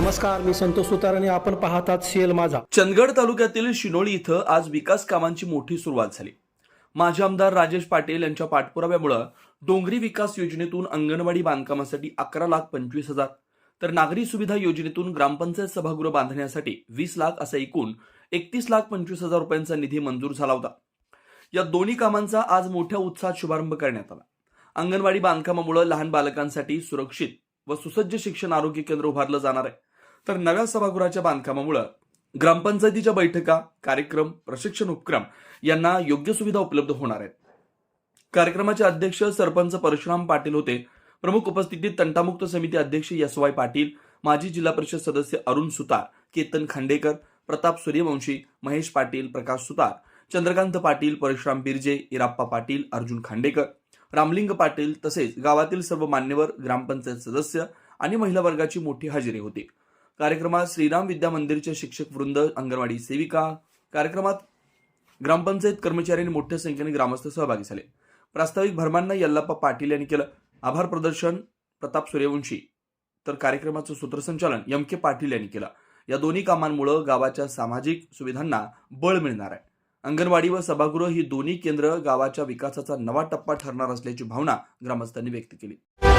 नमस्कार मी संतोष सुतार आणि आपण पाहतात सीएल माझा. चंदगड तालुक्यातील शिनोळी इथं आज विकास कामांची मोठी सुरुवात झाली. माजी आमदार राजेश पाटील यांच्या पाठपुराव्यामुळे डोंगरी विकास योजनेतून अंगणवाडी बांधकामासाठी अकरा लाख पंचवीस हजार तर नागरी सुविधा योजनेतून ग्रामपंचायत सभागृह बांधण्यासाठी वीस लाख असा एकूण एकतीस लाख पंचवीस हजार रुपयांचा निधी मंजूर झाला होता. या दोन्ही कामांचा आज मोठ्या उत्साहात शुभारंभ करण्यात आला. अंगणवाडी बांधकामामुळे लहान बालकांसाठी सुरक्षित व सुसज्ज शिक्षण आरोग्य केंद्र उभारलं जाणार आहे. तर नव्या सभागृहाच्या बांधकामामुळे ग्रामपंचायतीच्या बैठका कार्यक्रम प्रशिक्षण उपक्रम यांना योग्य सुविधा उपलब्ध होणार आहेत. कार्यक्रमाचे अध्यक्ष सरपंच परशुराम पाटील होते. प्रमुख उपस्थितीत तंटामुक्त समिती अध्यक्ष एस वाय पाटील माजी जिल्हा परिषद सदस्य अरुण सुतार केतन खांडेकर प्रताप सूर्यवंशी महेश पाटील प्रकाश सुतार चंद्रकांत पाटील परशुराम बिर्जे इराप्पा पाटील अर्जुन खांडेकर रामलिंग पाटील तसेच गावातील सर्व मान्यवर ग्रामपंचायत सदस्य आणि महिला वर्गाची मोठी हजेरी होती. कार्यक्रमात श्रीराम विद्या मंदिरचे शिक्षक वृंद अंगणवाडी सेविका. कार्यक्रमात ग्रामपंचायत कर्मचारी आणि मोठ्या संख्येने ग्रामस्थ सहभागी झाले. प्रास्ताविक भरमांना यल्लाप्पा पाटील यांनी केलं. आभार प्रदर्शन प्रताप सूर्यवंशी. तर कार्यक्रमाचं सूत्रसंचालन एम के पाटील यांनी केलं. या दोन्ही कामांमुळे गावाच्या सामाजिक सुविधांना बळ मिळणार आहे. अंगणवाडी व सभागृह ही दोन्ही केंद्र गावाच्या विकासाचा नवा टप्पा ठरणार असल्याची भावना ग्रामस्थांनी व्यक्त केली.